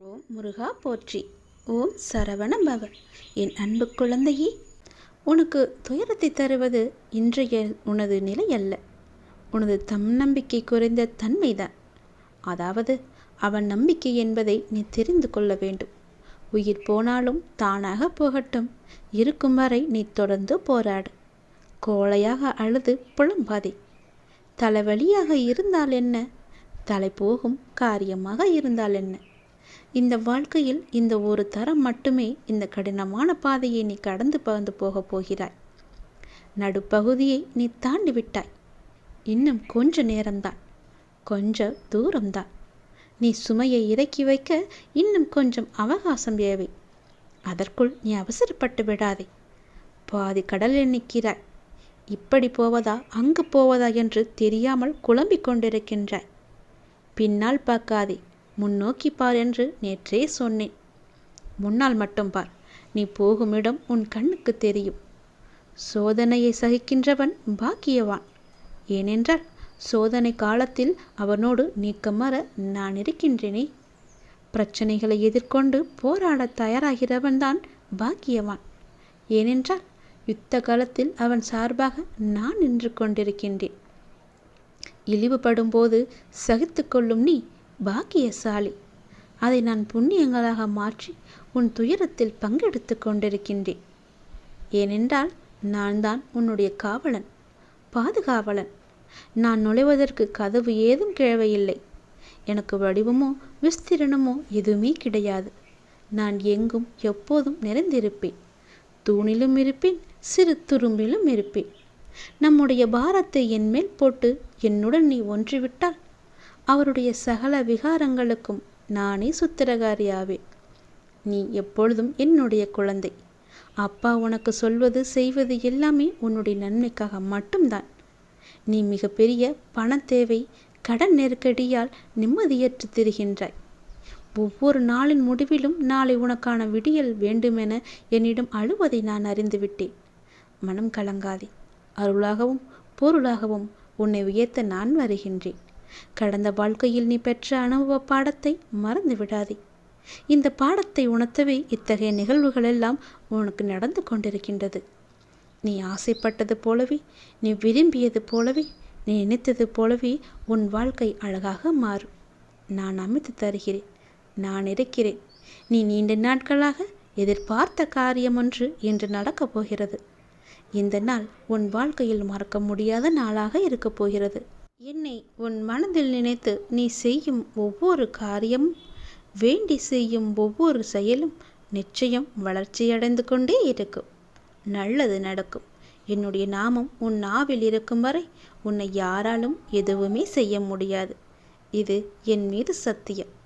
ஓம் முருகா போற்றி. ஓம் சரவண பவ என் அன்பு குழந்தையே உனக்கு துயரத்தை தருவது இன்றைய உனது நிலை அல்ல உனது தம் நம்பிக்கை குறைந்த தன்மைதான். அதாவது அவன் நம்பிக்கை என்பதை நீ தெரிந்து கொள்ள வேண்டும். உயிர் போனாலும் தானாக போகட்டும். இருக்கும் வரை நீ தொடர்ந்து போராடு. கோழையாக அழுது புலம்பாதே. தலைவலியாக இருந்தால் என்ன? தலை போகும் காரியமாக இருந்தால் என்ன? இந்த வாழ்க்கையில் இந்த ஒரு தரம் மட்டுமே இந்த கடினமான பாதையை நீ கடந்து பறந்து போகப் போகிறாய். நடுப்பகுதியை நீ தாண்டி விட்டாய். இன்னும் கொஞ்ச நேரம்தான். கொஞ்ச தூரம்தான். நீ சுமையை இறக்கி வைக்க இன்னும் கொஞ்சம் அவகாசம் தேவை. அதற்குள் நீ அவசரப்பட்டு விடாதே. பாதி கடலில் நிற்கிறாய். இப்படி போவதா அங்கு போவதா என்று தெரியாமல் குழம்பிக் கொண்டிருக்கின்றாய். பின்னால் பார்க்காதே. முன்னோக்கி பார் என்று நேற்றே சொன்னேன். முன்னால் மட்டும் பார் நீ போகும் இடம் உன் கண்ணுக்கு தெரியும். சோதனையை சகிக்கின்றவன் பாக்கியவான். ஏனென்றால் சோதனை காலத்தில் அவனோடு நீக்கமர நான் இருக்கின்றேனே. பிரச்சனைகளை எதிர்கொண்டு போராட தயாராகிறவன்தான் பாக்கியவான். ஏனென்றால் யுத்த காலத்தில் அவன் சார்பாக நான் நின்று கொண்டிருக்கின்றேன். இழிவுபடும் போது சகித்து கொள்ளும் நீ பாக்கியசாலி. அதை நான் புண்ணியங்களாக மாற்றி உன் துயரத்தில் பங்கெடுத்து கொண்டிருக்கின்றேன். ஏனென்றால் நான் தான் உன்னுடைய காவலன் பாதுகாவலன். நான் நுழைவதற்கு கதவு ஏதும் கிழவையில்லை. எனக்கு வடிவமோ விஸ்திரணமோ எதுவுமே கிடையாது. நான் எங்கும் எப்போதும் நிறைந்திருப்பேன். தூணிலும் இருப்பேன் சிறு துரும்பிலும் இருப்பேன். நம்முடைய பாரத்தை என் மேல் போட்டு என்னுடன் நீ ஒன்றிவிட்டால் அவருடைய சகல விகாரங்களுக்கும் நானே சுத்திரகாரியாவேன் நீ எப்பொழுதும் என்னுடைய குழந்தை. அப்பா உனக்கு சொல்வது செய்வது எல்லாமே உன்னுடைய நன்மைக்காக மட்டும்தான். நீ மிகப்பெரிய பண தேவை கடன் நெருக்கடியால் நிம்மதியற்று திரிகின்றாய். ஒவ்வொரு நாளின் முடிவிலும் நாளை உனக்கான விடியல் வேண்டுமென என்னிடம் அழுவதை நான் அறிந்துவிட்டேன். மனம் கலங்காதே. அருளாகவும் பொருளாகவும் உன்னை உயர்த்த நான் வருகின்றேன். கடந்த வாழ்க்கையில் நீ பெற்ற அனுபவ பாடத்தை மறந்து விடாதே. இந்த பாடத்தை உணர்த்தவே இத்தகைய நிகழ்வுகள் எல்லாம் உனக்கு நடந்து கொண்டிருக்கின்றது. நீ ஆசைப்பட்டது போலவே நீ விரும்பியது போலவே நீ நினைத்தது போலவே உன் வாழ்க்கை அழகாக மாறும். நான் அமைத்து தருகிறேன். நான் இருக்கிறேன் நீ நீண்ட நாட்களாக எதிர்பார்த்த காரியம் ஒன்று இன்று நடக்கப் போகிறது. இந்த நாள் உன் வாழ்க்கையில் மறக்க முடியாத நாளாக இருக்கப் போகிறது. என்னை உன் மனதில் நினைத்து நீ செய்யும் ஒவ்வொரு காரியமும் வேண்டி செய்யும் ஒவ்வொரு செயலும் நிச்சயம் வளர்ச்சியடைந்து கொண்டே இருக்கும். நல்லது நடக்கும். என்னுடைய நாமம் உன் நாவில் இருக்கும் வரை உன்னை யாராலும் எதுவுமே செய்ய முடியாது. இது என் மீது சத்தியம்.